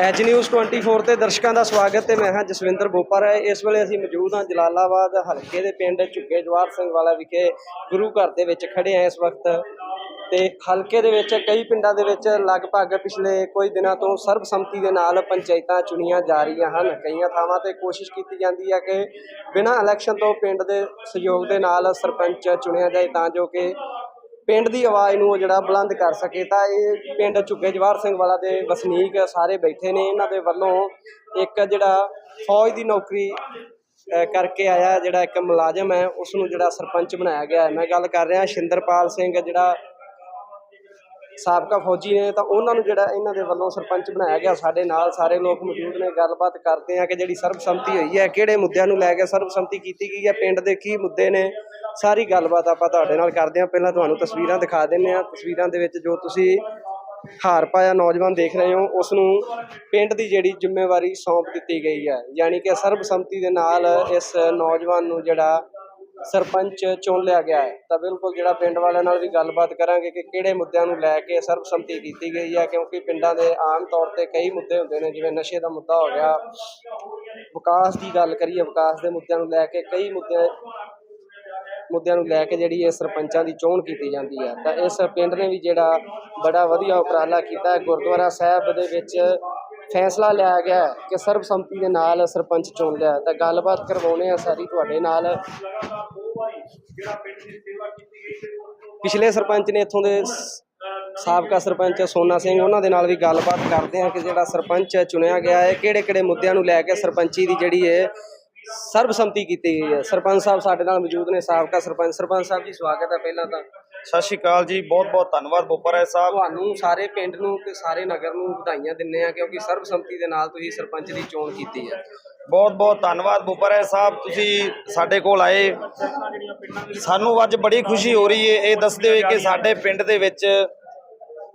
As news 24 ਤੇ ਦਰਸ਼ਕਾਂ ਦਾ ਸਵਾਗਤ ਤੇ ਮੈਂ ਹਾਂ ਜਸਵਿੰਦਰ ਬੋਪਰ ਹੈ ਇਸ ਵੇਲੇ ਅਸੀਂ ਮੌਜੂਦ ਹਾਂ ਜਲਾਲਾਬਾਦ ਹਲਕੇ ਦੇ ਪਿੰਡ ਝੁੱਗੇ ਜਵਾਰ ਸਿੰਘ ਵਾਲਾ ਵਿਖੇ। ਗੁਰੂ ਘਰ ਦੇ ਵਿੱਚ ਖੜੇ ਹਾਂ ਇਸ ਵਕਤ। ਤੇ ਹਲਕੇ ਦੇ ਵਿੱਚ ਕਈ ਪਿੰਡਾਂ ਦੇ ਵਿੱਚ ਲਗਭਗ ਪਿਛਲੇ ਕੁਝ ਦਿਨਾਂ ਤੋਂ ਸਰਬਸੰਮਤੀ ਦੇ ਨਾਲ ਪੰਚਾਇਤਾਂ ਚੁਣੀਆਂ ਜਾ ਰਹੀਆਂ ਹਨ। ਕਈਆਂ ਥਾਵਾਂ ਤੇ ਕੋਸ਼ਿਸ਼ ਕੀਤੀ ਜਾਂਦੀ ਹੈ ਕਿ ਬਿਨਾਂ ਇਲੈਕਸ਼ਨ ਤੋਂ ਪਿੰਡ ਦੇ ਸਹਿਯੋਗ ਦੇ ਨਾਲ ਸਰਪੰਚ ਚੁਣਿਆ ਜਾਏ ਤਾਂ ਜੋ ਕਿ ਪਿੰਡ ਦੀ ਆਵਾਜ਼ ਨੂੰ ਉਹ ਜਿਹੜਾ ਬੁਲੰਦ ਕਰ ਸਕੇ ਤਾਂ ਇਹ ਪਿੰਡ ਝੁੱਗੇ ਜਵਾਰ ਸਿੰਘ ਵਾਲਾ ਦੇ ਵਸਨੀਕ ਸਾਰੇ ਬੈਠੇ ਨੇ। ਇਹਨਾਂ ਦੇ ਵੱਲੋਂ ਇੱਕ ਜਿਹੜਾ ਫੌਜ ਦੀ ਨੌਕਰੀ ਕਰਕੇ ਆਇਆ ਜਿਹੜਾ ਇੱਕ ਮੁਲਾਜ਼ਮ ਹੈ ਉਸ ਨੂੰ ਜਿਹੜਾ ਸਰਪੰਚ ਬਣਾਇਆ ਗਿਆ ਹੈ। ਮੈਂ ਗੱਲ ਕਰ ਰਿਹਾ ਸ਼ਿੰਦਰਪਾਲ ਸਿੰਘ ਜਿਹੜਾ ਸਾਬਕਾ ਫੌਜੀ ਨੇ, ਤਾਂ ਉਹਨਾਂ ਨੂੰ ਜਿਹੜਾ ਇਹਨਾਂ ਦੇ ਵੱਲੋਂ ਸਰਪੰਚ ਬਣਾਇਆ ਗਿਆ। ਸਾਡੇ ਨਾਲ ਸਾਰੇ ਲੋਕ ਮੌਜੂਦ ਨੇ, ਗੱਲਬਾਤ ਕਰਦੇ ਆ ਕਿ ਜਿਹੜੀ ਸਰਬਸੰਮਤੀ ਹੋਈ ਹੈ, ਕਿਹੜੇ ਮੁੱਦਿਆਂ ਨੂੰ ਲੈ ਕੇ ਸਰਬਸੰਮਤੀ ਕੀਤੀ ਗਈ ਹੈ, ਪਿੰਡ ਦੇ ਕੀ ਮੁੱਦੇ ਨੇ ਸਾਰੀ ਗੱਲਬਾਤ ਆਪਾਂ ਤੁਹਾਡੇ ਨਾਲ ਕਰਦੇ ਹਾਂ। ਪਹਿਲਾਂ ਤੁਹਾਨੂੰ ਤਸਵੀਰਾਂ ਦਿਖਾ ਦਿੰਨੇ ਆ ਤਸਵੀਰਾਂ ਦੇ ਵਿੱਚ ਜੋ ਤੁਸੀਂ ਹਾਰ ਪਾਇਆ ਨੌਜਵਾਨ ਦੇਖ ਰਹੇ ਹੋ, ਉਸ ਨੂੰ ਪਿੰਡ ਦੀ ਜਿਹੜੀ ਜ਼ਿੰਮੇਵਾਰੀ ਸੌਂਪ ਦਿੱਤੀ ਗਈ ਹੈ। ਯਾਨੀ ਕਿ ਸਰਬਸੰਮਤੀ ਦੇ ਨਾਲ ਇਸ ਨੌਜਵਾਨ ਨੂੰ ਜਿਹੜਾ ਸਰਪੰਚ ਚੁਣ ਲਿਆ ਗਿਆ ਹੈ। ਤਾਂ ਬਿਲਕੁਲ ਜਿਹੜਾ ਪਿੰਡ ਵਾਲਿਆਂ ਨਾਲ ਵੀ ਗੱਲਬਾਤ ਕਰਾਂਗੇ ਕਿ ਕਿਹੜੇ ਮੁੱਦਿਆਂ ਨੂੰ ਲੈ ਕੇ ਸਰਬਸੰਮਤੀ ਕੀਤੀ ਗਈ ਹੈ, ਕਿਉਂਕਿ ਪਿੰਡਾਂ ਦੇ ਆਮ ਤੌਰ ਤੇ ਕਈ ਮੁੱਦੇ ਹੁੰਦੇ ਨੇ, ਜਿਵੇਂ ਨਸ਼ੇ ਦਾ ਮੁੱਦਾ ਹੋ ਗਿਆ। ਵਿਕਾਸ ਦੀ ਗੱਲ ਕਰੀਏ, ਵਿਕਾਸ ਦੇ ਮੁੱਦਿਆਂ ਨੂੰ ਲੈ ਕੇ ਕਈ ਮੁੱਦੇ ਮੁੱਦਿਆਂ ਨੂੰ ਲੈ ਕੇ ਜਿਹੜੀ ਇਹ ਸਰਪੰਚਾਂ ਦੀ ਚੋਣ ਕੀਤੀ ਜਾਂਦੀ ਹੈ ਤਾਂ ਇਸ ਪਿੰਡ ਨੇ ਵੀ ਜਿਹੜਾ ਬੜਾ ਵਧੀਆ ਉਪਰਾਲਾ ਕੀਤਾ ਹੈ। ਗੁਰਦੁਆਰਾ ਸਾਹਿਬ ਦੇ ਵਿੱਚ ਫੈਸਲਾ ਲਿਆ ਗਿਆ ਕਿ ਸਰਬਸੰਮਤੀ ਦੇ ਨਾਲ ਸਰਪੰਚ ਚੁਣ ਲਿਆ ਤਾਂ ਗੱਲਬਾਤ ਕਰਵਾਉਣੇ ਆ ਸਾਰੀ ਤੁਹਾਡੇ ਨਾਲ। ਪਿਛਲੇ ਸਰਪੰਚ ਨੇ ਇੱਥੋਂ ਦੇ ਸਾਬਕਾ ਸਰਪੰਚ ਸੋਨਾ ਸਿੰਘ, ਉਹਨਾਂ ਦੇ ਨਾਲ ਵੀ ਗੱਲਬਾਤ ਕਰਦੇ ਆ ਕਿ ਜਿਹੜਾ ਸਰਪੰਚ ਚੁਣਿਆ ਗਿਆ ਹੈ ਕਿਹੜੇ ਕਿਹੜੇ ਮੁੱਦਿਆਂ ਨੂੰ ਲੈ ਕੇ ਸਰਪੰਚੀ ਦੀ ਜਿਹੜੀ ਹੈ ਸਰਬਸੰਮਤੀ ਕੀਤੀ ਗਈ ਹੈ। ਸਰਪੰਚ ਸਾਹਿਬ ਸਾਡੇ ਨਾਲ ਮੌਜੂਦ ਨੇ। ਸਾਬਕਾ ਸਰਪੰਚ ਸਰਪੰਚ ਸਾਹਿਬ ਜੀ ਸਵਾਗਤ ਹੈ ਪਹਿਲਾਂ ਤਾਂ। ਸਤਿ ਸ਼੍ਰੀ ਅਕਾਲ ਜੀ। ਬਹੁਤ ਬਹੁਤ ਧੰਨਵਾਦ ਬੋਪਰਾ ਸਾਹਿਬ। ਤੁਹਾਨੂੰ ਸਾਰੇ ਪਿੰਡ ਨੂੰ ਤੇ ਸਾਰੇ ਨਗਰ ਨੂੰ ਵਧਾਈਆਂ ਦਿੰਨੇ ਆ ਕਿਉਂਕਿ ਸਰਬਸੰਮਤੀ ਦੇ ਨਾਲ ਤੁਸੀਂ ਸਰਪੰਚ ਦੀ ਚੋਣ ਕੀਤੀ ਹੈ। ਬਹੁਤ ਬਹੁਤ ਧੰਨਵਾਦ ਬੋਪਰਾ ਸਾਹਿਬ। ਤੁਸੀਂ ਸਾਡੇ ਕੋਲ ਆਏ। ਸਾਨੂੰ ਅੱਜ ਬੜੀ ਖੁਸ਼ੀ ਹੋ ਰਹੀ ਹੈ। ਇਹ ਦੱਸਦੇ ਹੋਏ ਕਿ ਸਾਡੇ ਪਿੰਡ ਦੇ ਵਿੱਚ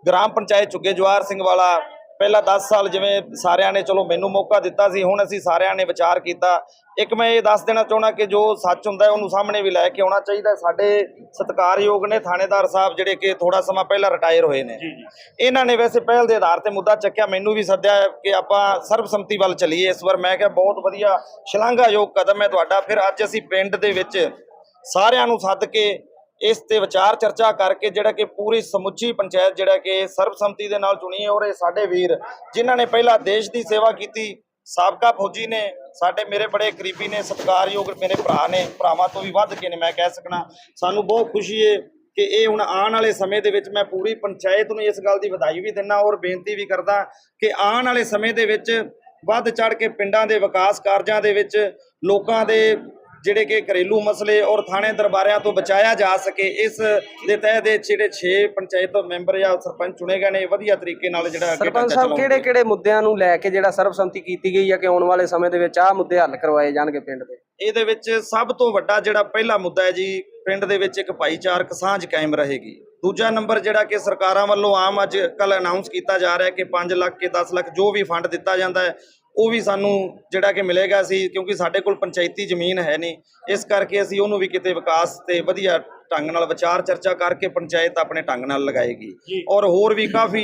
ਗ੍ਰਾਮ ਪੰਚਾਇਤ ਚੁੱਗੇ ਜਵਾਰ ਸਿੰਘ ਵਾਲਾ ਪਹਿਲਾਂ 10 ਸਾਲ ਜਿਵੇਂ ਸਾਰਿਆਂ ਨੇ ਚਲੋ ਮੈਨੂੰ ਮੌਕਾ ਦਿੱਤਾ ਸੀ ਹੁਣ ਅਸੀਂ ਸਾਰਿਆਂ ਨੇ ਵਿਚਾਰ ਕੀਤਾ। ਇੱਕ ਮੈਂ ਇਹ ਦੱਸ ਦੇਣਾ ਚਾਹਣਾ ਕਿ ਜੋ ਸੱਚ ਹੁੰਦਾ ਉਹਨੂੰ ਸਾਹਮਣੇ ਵੀ ਲੈ ਕੇ ਆਉਣਾ ਚਾਹੀਦਾ। ਸਾਡੇ ਸਤਿਕਾਰਯੋਗ ਨੇ ਥਾਣੇਦਾਰ ਸਾਹਿਬ ਜਿਹੜੇ ਕਿ ਥੋੜਾ ਸਮਾਂ ਪਹਿਲਾਂ ਰਿਟਾਇਰ ਹੋਏ ਨੇ। ਇਹਨਾਂ ਨੇ ਵੈਸੇ ਪਹਿਲ ਦੇ ਆਧਾਰ ਤੇ ਮੁੱਦਾ ਚੱਕਿਆ। ਮੈਨੂੰ ਵੀ ਸੱਦਿਆ ਕਿ ਆਪਾਂ ਸਰਬਸੰਮਤੀ ਵੱਲ ਚੱਲੀਏ। ਇਸ ਵਾਰ ਮੈਂ ਕਿਹਾ ਬਹੁਤ ਵਧੀਆ ਸ਼ਲਾਘਾਯੋਗ ਕਦਮ ਹੈ ਤੁਹਾਡਾ। ਫਿਰ ਅੱਜ ਅਸੀਂ ਪਿੰਡ ਦੇ ਵਿੱਚ ਸਾਰਿਆਂ ਨੂੰ ਸੱਦ ਕੇ ਇਸ ਤੇ ਵਿਚਾਰ ਚਰਚਾ ਕਰਕੇ ਜਿਹੜਾ ਕਿ ਪੂਰੀ ਸਮੁੱਚੀ ਪੰਚਾਇਤ ਜਿਹੜਾ ਕਿ ਸਰਬਸੰਮਤੀ ਦੇ ਨਾਲ ਚੁਣੀ ਹੈ ਔਰ ਇਹ ਸਾਡੇ ਵੀਰ ਜਿਨ੍ਹਾਂ ਨੇ ਪਹਿਲਾਂ ਦੇਸ਼ ਦੀ ਸੇਵਾ ਕੀਤੀ, ਸਾਬਕਾ ਫੌਜੀ ਨੇ, ਸਾਡੇ ਮੇਰੇ ਬੜੇ ਕਰੀਬੀ ਨੇ, ਸਤਿਕਾਰਯੋਗ ਮੇਰੇ ਭਰਾ ਨੇ, ਭਰਾਵਾਂ ਤੋਂ ਵੀ ਵੱਧ ਕੇ ਨੇ ਮੈਂ ਕਹਿ ਸਕਣਾ, ਸਾਨੂੰ ਬਹੁਤ ਖੁਸ਼ੀ ਹੈ ਕਿ ਇਹ ਹੁਣ ਆਉਣ ਵਾਲੇ ਸਮੇਂ ਦੇ ਵਿੱਚ ਮੈਂ ਪੂਰੀ ਪੰਚਾਇਤ ਨੂੰ ਇਸ ਗੱਲ ਦੀ ਵਧਾਈ ਵੀ ਦਿੰਦਾ ਔਰ ਬੇਨਤੀ ਵੀ ਕਰਦਾ ਕਿ ਆਉਣ ਵਾਲੇ ਸਮੇਂ ਦੇ ਵਿੱਚ ਵੱਧ ਚੜ ਕੇ ਪਿੰਡਾਂ ਦੇ ਵਿਕਾਸ ਕਾਰਜਾਂ ਦੇ ਵਿੱਚ ਲੋਕਾਂ ਦੇ ਜਿਹੜੇ ਕਿ ਘਰੇਲੂ ਮਸਲੇ ਔਰ ਥਾਣੇ ਦਰਬਾਰਿਆਂ ਤੋਂ ਬਚਾਇਆ ਜਾ ਸਕੇ ਇਸ ਦੇ ਤਹਿਤ ਦੇ ਜਿਹੜੇ 6 ਪੰਚਾਇਤ ਮੈਂਬਰ ਜਾਂ ਸਰਪੰਚ ਚੁਣੇ ਗਏ ਨੇ ਵਧੀਆ ਤਰੀਕੇ ਨਾਲ ਜਿਹੜਾ ਅੱਗੇ ਸਰਪੰਚ ਸਾਹਿਬ। ਕਿਹੜੇ ਕਿਹੜੇ ਮੁੱਦਿਆਂ ਨੂੰ ਲੈ ਕੇ ਜਿਹੜਾ ਸਰਬਸੰਮਤੀ ਕੀਤੀ ਗਈ ਹੈ ਕਿ ਆਉਣ ਵਾਲੇ ਸਮੇਂ ਦੇ ਵਿੱਚ ਆਹ ਮੁੱਦੇ ਹੱਲ ਕਰਵਾਏ ਜਾਣਗੇ ਪਿੰਡ ਦੇ ਇਹਦੇ ਵਿੱਚ ਸਭ ਤੋਂ ਵੱਡਾ ਜਿਹੜਾ ਪਹਿਲਾ ਮੁੱਦਾ ਹੈ ਜੀ ਪਿੰਡ ਦੇ ਵਿੱਚ ਇੱਕ ਭਾਈਚਾਰਕ ਸਾਂਝ ਕਾਇਮ ਰਹੇਗੀ ਦੂਜਾ ਨੰਬਰ ਜਿਹੜਾ ਕਿ ਸਰਕਾਰਾਂ ਵੱਲੋਂ ਆਮ ਅੱਜ ਕੱਲ ਅਨਾਉਂਸ ਕੀਤਾ ਜਾ ਰਿਹਾ ਕਿ 5 ਲੱਖ ਕੇ 10 ਲੱਖ ਜੋ ਵੀ ਫੰਡ ਦਿੱਤਾ ਜਾਂਦਾ ਹੈ ਉਹ ਵੀ ਸਾਨੂੰ ਜਿਹੜਾ ਕਿ ਮਿਲੇਗਾ ਸੀ ਕਿਉਂਕਿ ਸਾਡੇ ਕੋਲ ਪੰਚਾਇਤੀ ਜ਼ਮੀਨ ਹੈ ਨਹੀਂ। ਇਸ ਕਰਕੇ ਅਸੀਂ ਉਹਨੂੰ ਵੀ ਕਿਤੇ ਵਿਕਾਸ ਤੇ ਵਧੀਆ ਢੰਗ ਨਾਲ ਵਿਚਾਰ ਚਰਚਾ ਕਰਕੇ ਪੰਚਾਇਤ ਆਪਣੇ ਢੰਗ ਨਾਲ ਲਗਾਏਗੀ। ਔਰ ਹੋਰ ਵੀ ਕਾਫੀ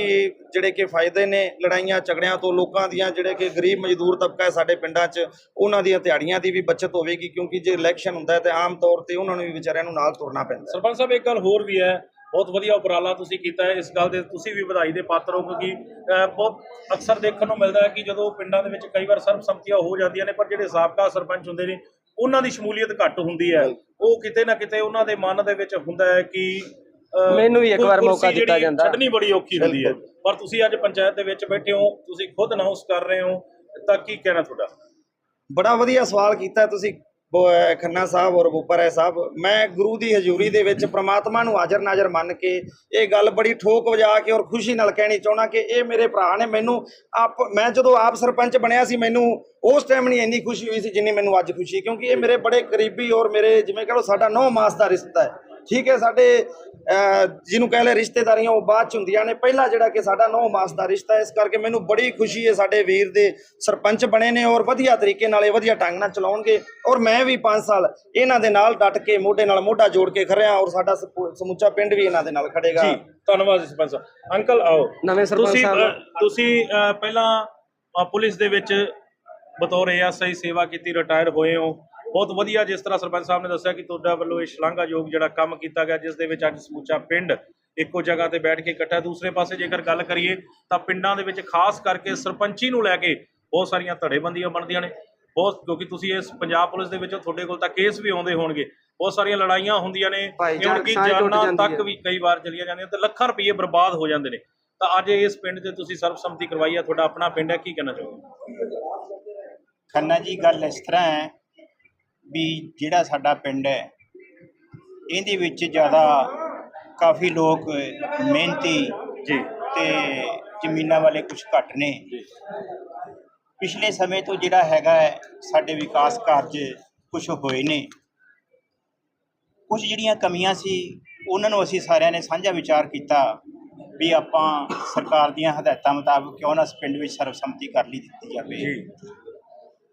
ਜਿਹੜੇ ਕਿ ਫਾਇਦੇ ਨੇ ਲੜਾਈਆਂ ਝਗੜਿਆਂ ਤੋਂ ਲੋਕਾਂ ਦੀਆਂ ਜਿਹੜੇ ਕਿ ਗਰੀਬ ਮਜ਼ਦੂਰ ਤਬਕਾ ਹੈ ਸਾਡੇ ਪਿੰਡਾਂ 'ਚ ਉਹਨਾਂ ਦੀਆਂ ਦਿਹਾੜੀਆਂ ਦੀ ਵੀ ਬਚਤ ਹੋਵੇਗੀ ਕਿਉਂਕਿ ਜੇ ਇਲੈਕਸ਼ਨ ਹੁੰਦਾ ਹੈ ਤੇ ਆਮ ਤੌਰ ਤੇ ਉਹਨਾਂ ਨੂੰ ਵੀ ਵਿਚਾਰਿਆਂ ਨੂੰ ਨਾਲ ਤੁਰਨਾ ਪੈਂਦਾ ਸਰਪੰਚ ਸਾਹਿਬ ਇੱਕ ਗੱਲ ਹੋਰ ਵੀ ਹੈ ਬਹੁਤ ਵਧੀਆ ਉਪਰਾਲਾ ਤੁਸੀਂ ਕੀਤਾ ਹੈ। ਇਸ ਗੱਲ ਦੇ ਤੁਸੀਂ ਵੀ ਵਧਾਈ ਦੇ ਪਾਤਰ ਹੋ ਕਿਉਂਕਿ ਬਹੁਤ ਅਕਸਰ ਦੇਖਣ ਨੂੰ ਮਿਲਦਾ ਹੈ ਕਿ ਜਦੋਂ ਪਿੰਡਾਂ ਦੇ ਵਿੱਚ ਕਈ ਵਾਰ ਸਰਬਸੰਮਤੀਆਂ ਹੋ ਜਾਂਦੀਆਂ ਨੇ ਪਰ ਜਿਹੜੇ ਸਾਬਕਾ ਸਰਪੰਚ ਹੁੰਦੇ ਨੇ ਉਹਨਾਂ ਦੀ ਸ਼ਮੂਲੀਅਤ ਘੱਟ ਹੁੰਦੀ ਹੈ। ਉਹ ਕਿਤੇ ਨਾ ਕਿਤੇ ਉਹਨਾਂ ਦੇ ਮਨ ਦੇ ਵਿੱਚ ਹੁੰਦਾ ਹੈ ਕਿ ਮੈਨੂੰ ਵੀ ਇੱਕ ਵਾਰ ਮੌਕਾ ਦਿੱਤਾ ਜਿਹੜੀ ਜਾਂਦਾ। ਛੱਡਣੀ ਬੜੀ ਔਖੀ ਹੁੰਦੀ ਹੈ। ਪਰ ਤੁਸੀਂ ਅੱਜ ਪੰਚਾਇਤ ਦੇ ਵਿੱਚ ਬੈਠੇ ਹੋ ਤੁਸੀਂ ਖੁਦ ਅਨਾਉਂਸ ਕਰ ਰਹੇ ਹੋ ਤਾਂ ਕੀ ਕਹਿਣਾ ਤੁਹਾਡਾ? ਬੜਾ ਵਧੀਆ ਸਵਾਲ ਕੀਤਾ ਤੁਸੀਂ। ਖੰਨਾ ਸਾਹਿਬ ਔਰ ਬੁੱਪਰ ਸਾਹਿਬ, ਮੈਂ ਗੁਰੂ ਦੀ ਹਜ਼ੂਰੀ ਦੇ ਵਿੱਚ ਪ੍ਰਮਾਤਮਾ ਨੂੰ ਹਾਜ਼ਰ ਨਾਜ਼ਰ ਮੰਨ ਕੇ ਇਹ ਗੱਲ ਬੜੀ ਠੋਕ ਵਜਾ ਕੇ ਔਰ ਖੁਸ਼ੀ ਨਾਲ ਕਹਿਣੀ ਚਾਹਣਾ ਕਿ ਇਹ ਮੇਰੇ ਭਰਾ ਨੇ ਮੈਨੂੰ ਆਪ ਮੈਂ ਜਦੋਂ ਆਪ ਸਰਪੰਚ ਬਣਿਆ ਸੀ, ਮੈਨੂੰ ਉਸ ਟਾਈਮ ਨਹੀਂ ਇੰਨੀ ਖੁਸ਼ੀ ਹੋਈ ਸੀ ਜਿੰਨੀ ਮੈਨੂੰ ਅੱਜ ਖੁਸ਼ੀ ਕਿਉਂਕਿ ਇਹ ਮੇਰੇ ਬੜੇ ਕਰੀਬੀ ਔਰ ਮੇਰੇ ਜਿਵੇਂ ਕਹ ਲਓ ਸਾਡਾ ਨੌ ਮਾਸ ਦਾ ਰਿਸ਼ਤਾ ਹੈ। ਠੀਕ ਹੈ ਸਾਡੇ ਜਿਹਨੂੰ ਕਹਿ ਲੈ ਰਿਸ਼ਤੇਦਾਰੀਆਂ ਉਹ ਬਾਅਦ ਚ ਹੁੰਦੀਆਂ ਨੇ। ਪਹਿਲਾ ਜਿਹੜਾ ਕਿ ਸਾਡਾ ਨੌ ਮਾਸ ਦਾ ਰਿਸ਼ਤਾ ਇਸ ਕਰਕੇ ਮੈਨੂੰ ਬੜੀ ਖੁਸ਼ੀ ਹੈ ਸਾਡੇ ਵੀਰ ਦੇ ਸਰਪੰਚ ਬਣੇ ਨੇ ਔਰ ਵਧੀਆ ਤਰੀਕੇ ਨਾਲ ਇਹ ਵਧੀਆ ਢੰਗ ਨਾਲ ਚਲਾਉਣਗੇ। ਔਰ ਮੈਂ ਵੀ 5 ਸਾਲ ਇਹਨਾਂ ਦੇ ਨਾਲ ਡਟ ਕੇ ਮੋਢੇ ਨਾਲ ਮੋਢਾ ਜੋੜ ਕੇ ਖੜਿਆ ਔਰ ਸਾਡਾ ਸਮੁੱਚਾ ਪਿੰਡ ਵੀ ਇਹਨਾਂ ਦੇ ਨਾਲ ਖੜੇਗਾ। ਜੀ ਧੰਨਵਾਦ ਸਰਪੰਚ ਅੰਕਲ ਆਓ। ਨਵੇਂ ਸਰਪੰਚ ਤੁਸੀਂ ਸਾਹਿਬ। ਪਹਿਲਾਂ ਪੁਲਿਸ ਦੇ ਵਿੱਚ ਬਤੌਰ ਏਐਸਆਈ ਸੇਵਾ ਕੀਤੀ ਰਿਟਾਇਰ ਹੋਏ ਹੋ। ਬਹੁਤ ਵਧੀਆ ਜਿਸ ਤਰ੍ਹਾਂ ਸਰਪੰਚ ਸਾਹਿਬ ਨੇ ਦੱਸਿਆ ਕਿ ਤੁਹਾਡਾ ਵੱਲੋਂ ਇਹ ਸ਼ਲਾਘਾਯੋਗ ਜਿਹੜਾ ਕੰਮ ਕੀਤਾ ਗਿਆ ਜਿਸ ਦੇ ਵਿੱਚ ਅੱਜ ਸਮੁੱਚਾ ਪਿੰਡ ਇੱਕੋ ਜਗ੍ਹਾ ਤੇ ਬੈਠ ਕੇ ਇਕੱਠਾ। ਦੂਸਰੇ ਪਾਸੇ ਜੇਕਰ ਗੱਲ ਕਰੀਏ ਤਾਂ ਪਿੰਡਾਂ ਦੇ ਵਿੱਚ ਖਾਸ ਕਰਕੇ ਸਰਪੰਚੀ ਨੂੰ ਲੈ ਕੇ ਬਹੁਤ ਸਾਰੀਆਂ ਧੜੇਬੰਦੀਆਂ ਬਣਦੀਆਂ ਨੇ। ਬਹੁਤ ਕਿਉਂਕਿ ਤੁਸੀਂ ਇਸ ਪੰਜਾਬ ਪੁਲਿਸ ਦੇ ਵਿੱਚ ਤੁਹਾਡੇ ਕੋਲ ਤਾਂ ਕੇਸ ਵੀ ਆਉਂਦੇ ਹੋਣਗੇ। ਬਹੁਤ ਸਾਰੀਆਂ ਲੜਾਈਆਂ ਹੁੰਦੀਆਂ ਨੇ। ਕਿਉਂਕਿ ਜਾਨਾਂ ਤੱਕ। ਵੀ ਕਈ ਵਾਰ ਚਲੀਆਂ ਜਾਂਦੀਆਂ ਤੇ ਲੱਖਾਂ ਰੁਪਏ ਬਰਬਾਦ ਹੋ ਜਾਂਦੇ ਨੇ। ਤਾਂ ਅੱਜ ਇਸ ਪਿੰਡ 'ਚ ਤੁਸੀਂ ਸਰਬਸੰਮਤੀ ਕਰਵਾਈ ਹੈ ਤੁਹਾਡਾ ਆਪਣਾ ਪਿੰਡ ਹੈ ਕੀ ਕਹਿਣਾ ਚਾਹੋਗੇ? ਖੰਨਾ ਜੀ ਗੱਲ ਇਸ ਤਰ੍ਹਾਂ ਹੈ ਵੀ ਜਿਹੜਾ ਸਾਡਾ ਪਿੰਡ ਹੈ ਇਹਦੇ ਵਿੱਚ ਜ਼ਿਆਦਾ ਕਾਫੀ ਲੋਕ ਮਿਹਨਤੀ ਜੀ। ਤੇ ਜ਼ਮੀਨਾਂ ਵਾਲੇ ਕੁਝ ਘੱਟ ਨੇ। ਪਿਛਲੇ ਸਮੇਂ ਤੋਂ ਜਿਹੜਾ ਹੈਗਾ ਹੈ, ਸਾਡੇ ਵਿਕਾਸ ਕਾਰਜ ਕੁਝ ਹੋਏ ਨੇ। ਕੁਝ ਜਿਹੜੀਆਂ ਕਮੀਆਂ ਸੀ ਉਹਨਾਂ ਨੂੰ ਅਸੀਂ ਸਾਰਿਆਂ ਨੇ ਸਾਂਝਾ ਵਿਚਾਰ ਕੀਤਾ ਵੀ ਆਪਾਂ ਸਰਕਾਰ ਦੀਆਂ ਹਦਾਇਤਾਂ ਮੁਤਾਬਕ ਕਿਉਂ ਨਾ ਇਸ ਪਿੰਡ ਵਿੱਚ ਸਰਬਸੰਮਤੀ ਕਰ ਲਈ ਦਿੱਤੀ ਜਾਵੇ।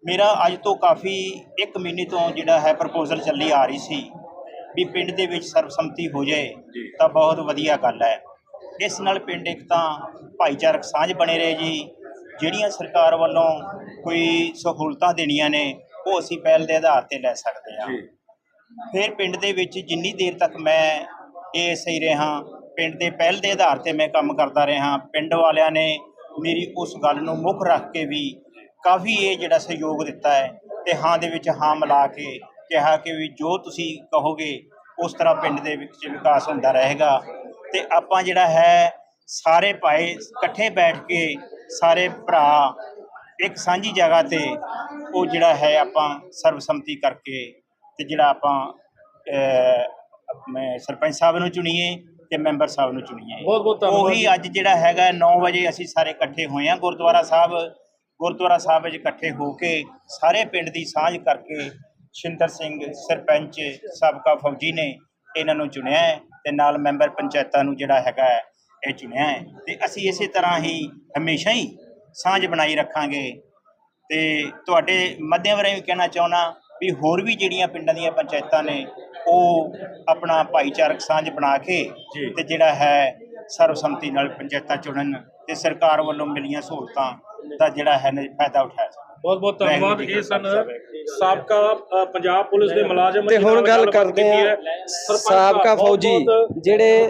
ਮੇਰਾ ਅੱਜ ਤੋਂ ਕਾਫੀ 1 ਮਹੀਨੇ ਤੋਂ ਜਿਹੜਾ ਹੈ ਪ੍ਰਪੋਜ਼ਲ ਚੱਲੀ ਆ ਰਹੀ ਸੀ ਵੀ ਪਿੰਡ ਦੇ ਵਿੱਚ ਸਰਬਸੰਮਤੀ ਹੋ ਜਾਏ। ਤਾਂ ਬਹੁਤ ਵਧੀਆ ਗੱਲ ਹੈ। ਇਸ ਨਾਲ ਪਿੰਡ ਇੱਕ ਤਾਂ ਭਾਈਚਾਰਕ ਸਾਂਝ ਬਣੇ ਰਹੇ ਜੀ। ਜਿਹੜੀਆਂ ਸਰਕਾਰ ਵੱਲੋਂ ਕੋਈ ਸਹੂਲਤਾਂ ਦੇਣੀਆਂ ਨੇ ਉਹ ਅਸੀਂ ਪਹਿਲ ਦੇ ਆਧਾਰ ਤੇ ਲੈ ਸਕਦੇ ਹਾਂ। ਫਿਰ ਪਿੰਡ ਦੇ ਵਿੱਚ ਜਿੰਨੀ ਦੇਰ ਤੱਕ ਮੈਂ ਏਐਸਆਈ ਰਿਹਾ ਪਿੰਡ ਦੇ ਪਹਿਲ ਦੇ ਆਧਾਰ ਤੇ ਮੈਂ ਕੰਮ ਕਰਦਾ ਰਿਹਾ ਪਿੰਡ ਵਾਲਿਆਂ ਨੇ ਮੇਰੀ ਉਸ ਗੱਲ ਨੂੰ ਮੁੱਖ ਰੱਖ ਕੇ ਵੀ ਕਾਫੀ ਇਹ ਜਿਹੜਾ ਸਹਿਯੋਗ ਦਿੱਤਾ ਹੈ ਤੇ ਹਾਂ ਦੇ ਵਿੱਚ ਹਾਂ ਮਿਲਾ ਕੇ ਕਿਹਾ ਕਿ ਵੀ ਜੋ ਤੁਸੀਂ ਕਹੋਗੇ ਉਸ ਤਰ੍ਹਾਂ ਪਿੰਡ ਦੇ ਵਿੱਚ ਵਿਕਾਸ ਹੁੰਦਾ ਰਹੇਗਾ ਤੇ ਆਪਾਂ ਜਿਹੜਾ ਹੈ ਸਾਰੇ ਭਾਈ ਇਕੱਠੇ ਬੈਠ ਕੇ ਸਾਰੇ ਭਰਾ ਇੱਕ ਸਾਂਝੀ ਜਗ੍ਹਾ ਤੇ ਉਹ ਜਿਹੜਾ ਹੈ ਆਪਾਂ ਸਰਬਸੰਮਤੀ ਕਰਕੇ ਤੇ ਜਿਹੜਾ ਆਪਾਂ ਆਪਣੇ ਸਰਪੰਚ ਸਾਹਿਬ ਨੂੰ ਚੁਣੀਏ ਤੇ ਮੈਂਬਰ ਸਾਹਿਬ ਨੂੰ ਚੁਣੀਏ ਬਹੁਤ ਬਹੁਤ ਧੰਨਵਾਦ ਉਹੀ। ਅੱਜ ਜਿਹੜਾ ਹੈਗਾ 9 ਵਜੇ ਅਸੀਂ ਸਾਰੇ ਇਕੱਠੇ ਹੋਏ ਹਾਂ ਗੁਰਦੁਆਰਾ ਸਾਹਿਬ ਗੁਰਦੁਆਰਾ ਸਾਹਿਬ ਵਿੱਚ ਇਕੱਠੇ ਹੋ ਕੇ ਸਾਰੇ ਪਿੰਡ ਦੀ ਸਾਂਝ ਕਰਕੇ ਸ਼ਿੰਦਰ ਸਿੰਘ ਸਰਪੰਚ ਸਾਬਕਾ ਫੌਜੀ ਨੇ ਇਹਨਾਂ ਨੂੰ ਚੁਣਿਆ ਹੈ ਤੇ ਨਾਲ ਮੈਂਬਰ ਪੰਚਾਇਤਾਂ ਨੂੰ ਜਿਹੜਾ ਹੈਗਾ ਇਹ ਚੁਣਿਆ ਹੈ ਤੇ ਅਸੀਂ ਇਸੇ ਤਰ੍ਹਾਂ ਹੀ ਹਮੇਸ਼ਾ ਹੀ ਸਾਂਝ ਬਣਾਈ ਰੱਖਾਂਗੇ ਤੇ ਤੁਹਾਡੇ ਮਾਧਿਅਮ ਰਾਹੀਂ ਵੀ ਕਹਿਣਾ ਚਾਹੁੰਦਾ ਵੀ ਹੋਰ ਵੀ ਜਿਹੜੀਆਂ ਪਿੰਡਾਂ ਦੀਆਂ ਪੰਚਾਇਤਾਂ ਨੇ ਉਹ ਆਪਣਾ ਭਾਈਚਾਰਕ ਸਾਂਝ ਬਣਾ ਕੇ। ਤੇ ਜਿਹੜਾ ਹੈ ਸਰਬਸੰਮਤੀ ਨਾਲ ਪੰਚਾਇਤਾਂ ਚੁਣਨ ਤੇ ਸਰਕਾਰ ਵੱਲੋਂ ਮਿਲੀਆਂ ਸਹੂਲਤਾਂ ਦਾ ਜਿਹੜਾ ਹੈ ਨਾ ਫਾਇਦਾ ਉਠਾਇਆ ਜਾਵੇ ਬਹੁਤ ਬਹੁਤ ਧੰਨਵਾਦ। ਇਹ ਸਨ ਸਾਬਕਾ ਪੰਜਾਬ ਪੁਲਿਸ ਦੇ ਮੁਲਾਜ਼ਮ ਤੇ ਹੁਣ ਗੱਲ ਕਰਦੇ ਆ ਸਾਬਕਾ ਫੌਜੀ ਜਿਹੜੇ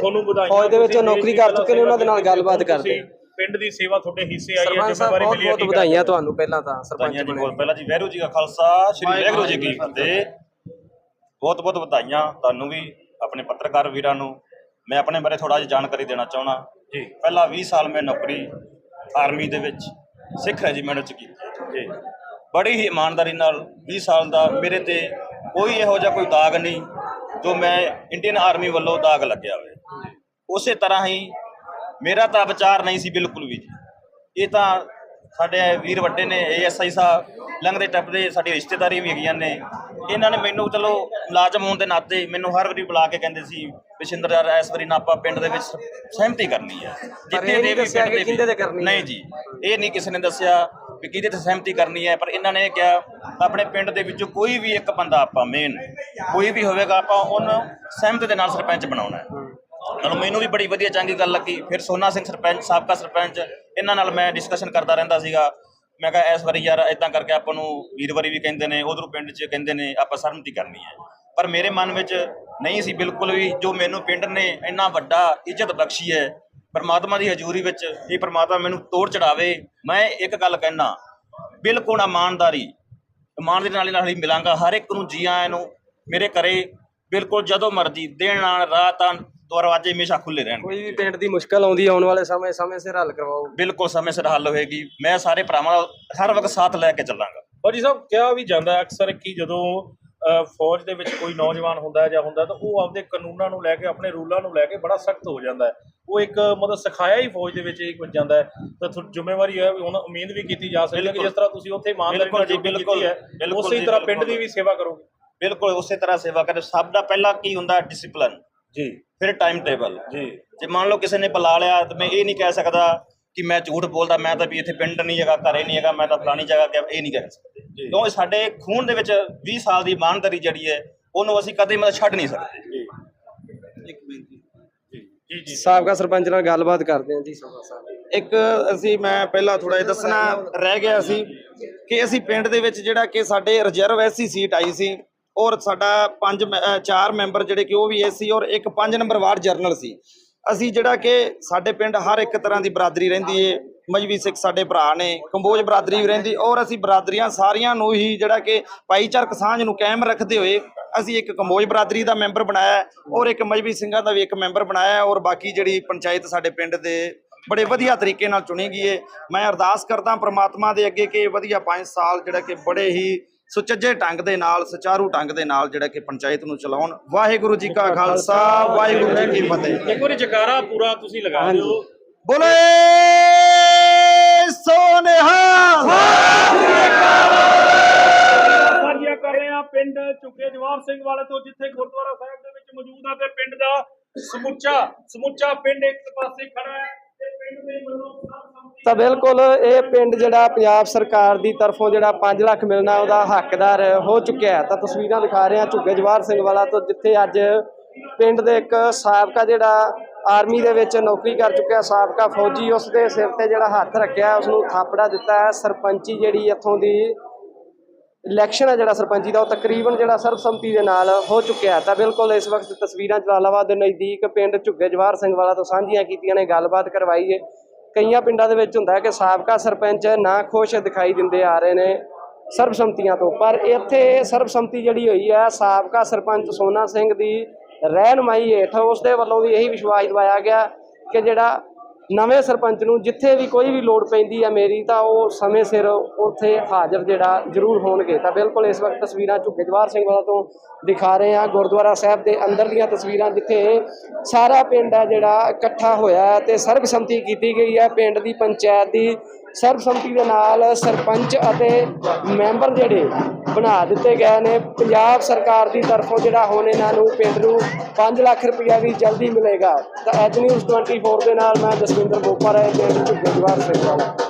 ਫੌਜ ਦੇ ਵਿੱਚੋਂ ਨੌਕਰੀ ਕਰ ਚੁੱਕੇ ਨੇ ਉਹਨਾਂ ਦੇ ਨਾਲ ਗੱਲਬਾਤ ਕਰਦੇ ਪਿੰਡ ਦੀ ਸੇਵਾ ਤੁਹਾਡੇ ਹਿੱਸੇ ਆਈ ਹੈ ਜ਼ਿੰਮੇਵਾਰੀ ਬਹੁਤ ਮਿਲੀ ਹੈ। ਬਹੁਤ ਹੈ। ਵਧਾਈਆਂ ਤੁਹਾਨੂੰ ਪਹਿਲਾਂ ਤਾਂ ਸਰਪੰਚ ਬਣੇ। ਬਹੁਤ ਪਹਿਲਾਂ ਜੀ। ਵੈਰੂ ਜੀ ਦਾ ਖਾਲਸਾ ਸ੍ਰੀ ਵਾਹਿਗੁਰੂ ਜੀ ਕੀ ਫਤਿਹ। ਬਹੁਤ ਬਹੁਤ ਵਧਾਈਆਂ ਤੁਹਾਨੂੰ ਵੀ ਆਪਣੇ ਪੱਤਰਕਾਰ ਵੀਰਾਂ ਨੂੰ। ਮੈਂ ਆਪਣੇ ਬਾਰੇ ਥੋੜਾ ਜਿਹਾ ਜਾਣਕਾਰੀ ਦੇਣਾ ਚਾਹਣਾ ਜੀ। ਪਹਿਲਾਂ 20 ਸਾਲ ਮੈਂ ਨੌਕਰੀ ਆਰਮੀ ਦੇ ਵਿੱਚ। ਸਿੱਖ ਰੈਜੀਮੈਂਟ ਚ ਕੀਤੀ ਜੀ। ਬੜੀ ਹੀ ਇਮਾਨਦਾਰੀ ਨਾਲ 20 ਸਾਲ ਦਾ ਮੇਰੇ ਤੇ ਕੋਈ ਇਹੋ ਜਿਹਾ ਕੋਈ ਦਾਗ ਨਹੀਂ ਜੋ ਮੈਂ ਇੰਡੀਅਨ ਆਰਮੀ ਵੱਲੋਂ ਦਾਗ ਲੱਗਿਆ ਹੋਵੇ। ਉਸੇ ਤਰ੍ਹਾਂ ਹੀ ਮੇਰਾ ਤਾਂ ਵਿਚਾਰ ਨਹੀਂ ਸੀ ਬਿਲਕੁਲ ਵੀ ਜੀ। ਇਹ ਤਾਂ ਸਾਡੇ ਵੀਰ ਵੱਡੇ ਨੇ ਏਐਸਆਈ ਸਾਹਿਬ, ਲੰਘਦੇ ਟੱਪਦੇ ਸਾਡੀ ਰਿਸ਼ਤੇਦਾਰੀ ਵੀ ਹੈਗੀਆਂ ਨੇ। ਇਹਨਾਂ ਨੇ ਮੈਨੂੰ ਚਲੋ ਮੁਲਾਜ਼ਮ ਹੋਣ ਦੇ ਨਾਤੇ ਮੈਨੂੰ ਹਰ ਵਾਰੀ ਬੁਲਾ ਕੇ ਕਹਿੰਦੇ ਸੀ ਵਿਸ਼ਿੰਦਰ ਯਾਰ ਇਸ ਵਾਰੀ ਨਾ ਆਪਾਂ ਪਿੰਡ ਦੇ ਵਿੱਚ ਸਹਿਮਤੀ ਕਰਨੀ ਹੈ। ਇਹ ਨਹੀਂ ਵੀ ਪਿੰਡ ਦੇ ਕਿਹਦੇ ਤੇ ਕਰਨੀ। ਨਹੀਂ ਜੀ ਇਹ ਨਹੀਂ ਕਿਸੇ ਨੇ ਦੱਸਿਆ ਵੀ ਕਿਹਦੇ ਤੇ ਸਹਿਮਤੀ ਕਰਨੀ ਹੈ ਪਰ ਇਹਨਾਂ ਨੇ ਇਹ ਕਿਹਾ ਆਪਣੇ ਪਿੰਡ ਦੇ ਵਿੱਚੋਂ ਕੋਈ ਵੀ ਇੱਕ ਬੰਦਾ ਆਪਾਂ ਮੇਨ ਕੋਈ ਵੀ ਹੋਵੇਗਾ ਆਪਾਂ ਉਹਨੂੰ ਸਹਿਮਤੀ ਦੇ ਨਾਲ ਸਰਪੰਚ ਬਣਾਉਣਾ ਹੈ। ਚਲੋ ਮੈਨੂੰ ਵੀ ਬੜੀ ਵਧੀਆ ਚੰਗੀ ਗੱਲ ਲੱਗੀ ਫਿਰ ਸੋਨਾ ਸਿੰਘ ਸਰਪੰਚ ਸਾਬਕਾ ਸਰਪੰਚ ਇਹਨਾਂ ਨਾਲ ਮੈਂ ਡਿਸਕਸ਼ਨ ਕਰਦਾ ਰਹਿੰਦਾ ਸੀਗਾ। ਮੈਂ ਕਿਹਾ ਇਸ ਵਾਰੀ ਯਾਰ ਇਦਾਂ ਕਰਕੇ ਆਪਾਂ ਨੂੰ ਵੀਰਵਾਰੀ ਵੀ ਕਹਿੰਦੇ ਨੇ, ਉਧਰੋਂ ਪਿੰਡ 'ਚ ਕਹਿੰਦੇ ਨੇ, ਆਪਾਂ ਸਹਿਮਤੀ ਕਰਨੀ ਹੈ। ਪਰ ਮੇਰੇ ਮਨ ਵਿੱਚ ਨਹੀਂ ਸੀ ਬਿਲਕੁਲ ਵੀ ਜੋ ਮੈਨੂੰ ਪਿੰਡ ਨੇ ਇੰਨਾ ਵੱਡਾ ਇੱਜ਼ਤ ਬਖਸ਼ੀ ਹੈ, ਪਰਮਾਤਮਾ ਦੀ ਹਜ਼ੂਰੀ ਵਿੱਚ ਇਹ ਪਰਮਾਤਮਾ ਮੈਨੂੰ ਤੋੜ ਚੜਾਵੇ, ਮੈਂ ਇੱਕ ਗੱਲ ਕਹਿਣਾ ਬਿਲਕੁਲ ਇਮਾਨਦਾਰੀ ਇਮਾਨਦਾਰੀ ਨਾਲ ਹੀ ਨਾਲ ਹੀ ਮਿਲਾਂਗਾ, ਹਰ ਇੱਕ ਨੂੰ ਜੀ ਆਇਆਂ ਨੂੰ ਮੇਰੇ ਘਰੇ ਬਿਲਕੁਲ ਜਦੋਂ ਮਰਜ਼ੀ, ਦਿਨ ਨਾਲ, ਰਾਤਾਂ ਦਰਵਾਜ਼ੇ ਹਮੇਸ਼ਾ ਖੁੱਲੇ ਰਹਿਣ। ਕੋਈ ਵੀ ਪਿੰਡ ਦੀ ਮੁਸ਼ਕਲ ਆਉਂਦੀ ਹੈ ਆਉਣ ਵਾਲੇ ਸਮੇਂ ਸਮੇਂ ਸਿਰ ਹੱਲ ਕਰਵਾਓ। ਬਿਲਕੁਲ ਸਮੇਂ ਸਿਰ ਹੱਲ ਹੋਏਗੀ। ਮੈਂ ਸਾਰੇ ਭਰਾਵਾਂ ਦਾ ਹਰ ਵਕਤ ਸਾਥ ਲੈ ਕੇ ਚੱਲਾਂਗਾ। ਫੌਜੀ ਸਾਹਿਬ ਕਿਹਾ ਵੀ ਜਾਂਦਾ ਹੈ ਅਕਸਰ ਕਿ ਜਦੋਂ ਫੌਜ ਦੇ ਵਿੱਚ ਕੋਈ ਨੌਜਵਾਨ ਹੁੰਦਾ ਹੈ ਜਾਂ ਹੁੰਦਾ ਤਾਂ ਉਹ ਆਪਦੇ ਕਾਨੂੰਨਾਂ ਨੂੰ ਲੈ ਕੇ ਆਪਣੇ ਰੂਲਾਂ ਨੂੰ ਲੈ ਕੇ ਬੜਾ ਸਖਤ ਹੋ ਜਾਂਦਾ ਹੈ। ਉਹ ਇੱਕ ਮਤਲਬ ਸਿਖਾਇਆ ਹੀ ਫੌਜ ਦੇ ਵਿੱਚ ਇੱਕ ਜਾਂਦਾ ਹੈ। ਤਾਂ ਜ਼ਿੰਮੇਵਾਰੀ ਹੈ ਵੀ ਹੁਣ ਉਮੀਦ ਵੀ ਕੀਤੀ ਜਾ ਸਕਦੀ ਹੈ ਕਿ। ਜਿਸ ਤਰ੍ਹਾਂ ਤੁਸੀਂ ਉੱਥੇ ਇਮਾਨਦਾਰੀ ਨਾਲ ਜੀ, ਡਿਊਟੀ ਬਿਲਕੁਲ। ਕੀਤੀ ਹੈ ਉਸੇ ਤਰ੍ਹਾਂ ਪਿੰਡ। ਦੀ ਵੀ ਸੇਵਾ ਕਰੋਗੇ। ਬਿਲਕੁਲ ਉਸੇ ਤਰ੍ਹਾਂ ਸੇਵਾ ਕਰੇ ਸਭ ਦਾ ਪਹਿਲਾਂ ਕੀ ਹੁੰਦਾ ਡਿਸਪਲਿਨ। ਜੀ। ਫਿਰ ਟਾਈਮ ਟੇਬਲ ਜੀ। ਜੇ ਮੰਨ ਲਓ ਕਿਸੇ ਨੇ ਬੁਲਾ ਲਿਆ ਤਾਂ ਮੈਂ ਇਹ ਨਹੀਂ ਕਹਿ ਸਕਦਾ ਕਿ ਮੈਂ ਝੂਠ ਬੋਲਦਾ ਮੈਂ ਤਾਂ ਵੀ ਇੱਥੇ ਪਿੰਡ ਨਹੀਂ ਹੈਗਾ ਘਰੇ ਨਹੀਂ ਹੈਗਾ ਮੈਂ ਤਾਂ ਫਲਾਣੀ ਜਗ੍ਹਾ ਗਿਆ ਇਹ ਨਹੀਂ ਕਹਿ ਸਕਦੇ। ਕਿਉਂ ਇਹ ਸਾਡੇ ਖੂਨ ਦੇ ਵਿੱਚ 20 ਸਾਲ ਦੀ ਇਮਾਨਦਾਰੀ ਜਿਹੜੀ ਹੈ ਉਹਨੂੰ ਅਸੀਂ ਕਦੇ ਮਤਲਬ ਛੱਡ ਨਹੀਂ ਸਕਦੇ। ਜੀ। ਜੀ। ਜੀ ਸਾਬਕਾ ਸਰਪੰਚ ਨਾਲ ਗੱਲਬਾਤ ਕਰਦੇ ਹਾਂ ਜੀ। ਸਭਾ ਸਾਹਿਬ ਇੱਕ ਅਸੀਂ ਮੈਂ ਪਹਿਲਾਂ ਥੋੜਾ ਜਿਹਾ ਦੱਸਣਾ ਰਹਿ ਗਿਆ ਸੀ ਕਿ ਅਸੀਂ ਪਿੰਡ ਦੇ ਵਿੱਚ ਜਿਹੜਾ ਕਿ ਸਾਡੇ ਰਿਜ਼ਰਵ ਐਸੀ ਸੀਟ ਆਈ ਸੀ ਔਰ ਸਾਡਾ ਪੰਜ ਮੈ- ਚਾਰ ਮੈਂਬਰ ਜਿਹੜੇ ਕਿ ਉਹ ਵੀ ਐਸੀ ਔਰ ਇੱਕ ਪੰਜ ਨੰਬਰ ਵਾਰਡ ਜਰਨਲ ਸੀ। ਅਸੀਂ ਜਿਹੜਾ ਕਿ ਸਾਡੇ ਪਿੰਡ ਹਰ ਇੱਕ ਤਰ੍ਹਾਂ ਦੀ ਬਰਾਦਰੀ ਰਹਿੰਦੀ ਏ। ਮਜਬੀ ਸਿੱਖ ਸਾਡੇ ਭਰਾ ਨੇ ਕੰਬੋਜ ਬਰਾਦਰੀ ਵੀ ਰਹਿੰਦੀ ਔਰ ਅਸੀਂ ਬਰਾਦਰੀਆਂ ਸਾਰੀਆਂ ਨੂੰ ਹੀ ਜਿਹੜਾ ਕਿ ਭਾਈਚਾਰਕ ਸਾਂਝ ਨੂੰ ਕਾਇਮ ਰੱਖਦੇ ਹੋਏ ਅਸੀਂ ਇੱਕ ਕੰਬੋਜ ਬਰਾਦਰੀ ਦਾ ਮੈਂਬਰ ਬਣਾਇਆ ਔਰ ਇੱਕ ਮਜਬੀ ਸਿੰਘਾਂ ਦਾ ਵੀ ਇੱਕ ਮੈਂਬਰ ਬਣਾਇਆ ਔਰ ਬਾਕੀ ਜਿਹੜੀ ਪੰਚਾਇਤ ਸਾਡੇ ਪਿੰਡ ਦੇ ਬੜੇ ਵਧੀਆ ਤਰੀਕੇ ਨਾਲ ਚੁਣੀ ਗਈ ਏ। ਮੈਂ ਅਰਦਾਸ ਕਰਦਾ ਪ੍ਰਮਾਤਮਾ ਦੇ ਅੱਗੇ ਕਿ ਵਧੀਆ 5 ਸਾਲ ਜਿਹੜਾ ਕਿ ਬੜੇ ਹੀ ਸੁਚੱਜੇ ਢੰਗ ਦੇ ਨਾਲ ਸੁਚਾਰੂ ਢੰਗ ਦੇ ਨਾਲ ਜਿਹੜਾ ਕਿ ਪੰਚਾਇਤ ਨੂੰ ਚਲਾਉਣ। ਵਾਹਿਗੁਰੂ ਜੀ ਕਾ ਖਾਲਸਾ ਵਾਹਿਗੁਰੂ ਜੀ ਕੀ ਫਤਿਹ। ਇੱਕ ਵਾਰੀ ਜਕਾਰਾ ਪੂਰਾ ਤੁਸੀਂ ਲਗਾ ਦਿਓ। ਬੋਲੇ ਸੋਨੇਹਾ। ਕਰ ਰਹੇ ਪਿੰਡ ਝੁੱਗੇ ਜਵਾਰ ਸਿੰਘ ਵਾਲੇ ਤੋਂ ਜਿੱਥੇ ਗੁਰਦੁਆਰਾ ਸਾਹਿਬ ਦੇ ਵਿੱਚ ਮੌਜੂਦ ਆ ਤੇ ਪਿੰਡ ਦਾ ਸਮੁੱਚਾ ਸਮੁੱਚਾ ਪਿੰਡ ਇੱਕ ਪਾਸੇ ਖੜਾ ਹੈ ਤੇ ਪਿੰਡ ਦੇ ਵੱਲੋਂ ਤਾਂ ਬਿਲਕੁਲ ਇਹ ਪਿੰਡ ਜਿਹੜਾ ਪੰਜਾਬ ਸਰਕਾਰ ਦੀ ਤਰਫੋਂ ਜਿਹੜਾ 5 ਲੱਖ ਮਿਲਣਾ ਉਹਦਾ ਹੱਕਦਾਰ ਹੋ ਚੁੱਕਿਆ ਹੈ। ਤਾਂ ਤਸਵੀਰਾਂ ਦਿਖਾ ਰਹੇ ਹਾਂ ਝੁੱਗੇ ਜਵਾਰ ਸਿੰਘ ਵਾਲਾ ਤੋਂ, ਜਿੱਥੇ ਅੱਜ ਪਿੰਡ ਦੇ ਇੱਕ ਸਾਬਕਾ ਜਿਹੜਾ ਆਰਮੀ ਦੇ ਵਿੱਚ ਨੌਕਰੀ ਕਰ ਚੁੱਕਿਆ, ਸਾਬਕਾ ਫੌਜੀ, ਉਸ ਦੇ ਸਿਰ ਤੇ ਜਿਹੜਾ ਹੱਥ ਰੱਖਿਆ ਉਸ ਨੂੰ ਥਾਪੜਾ ਦਿੱਤਾ ਹੈ। ਸਰਪੰਚੀ ਜਿਹੜੀ ਇੱਥੋਂ ਦੀ ਇਲੈਕਸ਼ਨ ਹੈ ਜਿਹੜਾ ਸਰਪੰਚੀ ਦਾ, ਉਹ ਤਕਰੀਬਨ ਜਿਹੜਾ ਸਰਬਸੰਮਤੀ ਦੇ ਨਾਲ ਹੋ ਚੁੱਕਿਆ ਤਾਂ ਬਿਲਕੁਲ ਇਸ ਵਕਤ ਤਸਵੀਰਾਂ ਜਲਾਲਾਬਾਦ ਦੇ ਨਜ਼ਦੀਕ ਪਿੰਡ ਝੁੱਗੇ ਜਵਾਰ ਸਿੰਘ ਵਾਲਾ ਤੋਂ ਸਾਂਝੀਆਂ ਕੀਤੀਆਂ ਨੇ, ਗੱਲਬਾਤ ਕਰਵਾਈ ਹੈ। ਕਈਆਂ ਪਿੰਡਾਂ ਦੇ ਵਿੱਚ ਹੁੰਦਾ ਕਿ ਸਾਬਕਾ ਸਰਪੰਚ ਨਾ ਖੁਸ਼ ਦਿਖਾਈ ਦਿੰਦੇ ਆ ਰਹੇ ਨੇ ਸਰਬਸੰਮਤੀਆਂ ਤੋਂ। ਪਰ ਇੱਥੇ ਸਰਬਸੰਮਤੀ ਜਿਹੜੀ ਹੋਈ ਹੈ ਸਾਬਕਾ ਸਰਪੰਚ ਸੋਨਾ ਸਿੰਘ ਦੀ ਰਹਿਨਮਾਈ ਹੇਠ ਉਸ ਦੇ ਵੱਲੋਂ ਵੀ ਇਹੀ ਵਿਸ਼ਵਾਸ ਦਿਵਾਇਆ ਗਿਆ ਕਿ ਜਿਹੜਾ ਨਵੇਂ ਸਰਪੰਚ ਨੂੰ ਜਿੱਥੇ ਵੀ ਕੋਈ ਵੀ ਲੋੜ ਪੈਂਦੀ ਹੈ ਮੇਰੀ ਤਾਂ ਉਹ ਸਮੇਂ ਸਿਰ ਉੱਥੇ ਹਾਜ਼ਰ ਜਿਹੜਾ ਜ਼ਰੂਰ ਹੋਣਗੇ। ਤਾਂ ਬਿਲਕੁਲ ਇਸ ਵਕਤ ਤਸਵੀਰਾਂ ਝੁੱਗੇ ਜਵਾਰ ਸਿੰਘ ਵਾਲਾ ਤੋਂ ਦਿਖਾ ਰਹੇ ਹਾਂ। ਗੁਰਦੁਆਰਾ ਸਾਹਿਬ ਦੇ ਅੰਦਰ ਦੀਆਂ ਤਸਵੀਰਾਂ ਜਿੱਥੇ ਸਾਰਾ ਪਿੰਡ ਹੈ ਜਿਹੜਾ ਇਕੱਠਾ ਹੋਇਆ ਹੈ ਤੇ ਸਰਬਸੰਮਤੀ ਕੀਤੀ ਗਈ ਹੈ। ਪਿੰਡ ਦੀ ਪੰਚਾਇਤ ਦੀ ਸਰਬਸੰਮਤੀ ਦੇ ਨਾਲ ਸਰਪੰਚ ਅਤੇ ਮੈਂਬਰ ਜਿਹੜੇ ਬਣਾ ਦਿੱਤੇ ਗਏ ਨੇ। ਪੰਜਾਬ ਸਰਕਾਰ ਦੀ ਤਰਫੋਂ ਜਿਹੜਾ ਹੁਣ ਇਹਨਾਂ ਨੂੰ ਪਿੰਡ ਨੂੰ 5 ਲੱਖ ਰੁਪਇਆ ਵੀ ਜਲਦੀ ਮਿਲੇਗਾ। ਤਾਂ ਐਚ ਨਿਊਜ਼ 24 ਦੇ ਨਾਲ ਮੈਂ ਜਸਵਿੰਦਰ ਬੋਪਾ ਰਹੇ ਪਿੰਡ ਝੁੱਗੇ ਜਵਾਰ ਸਿੰਘ ਵਾਲਾ।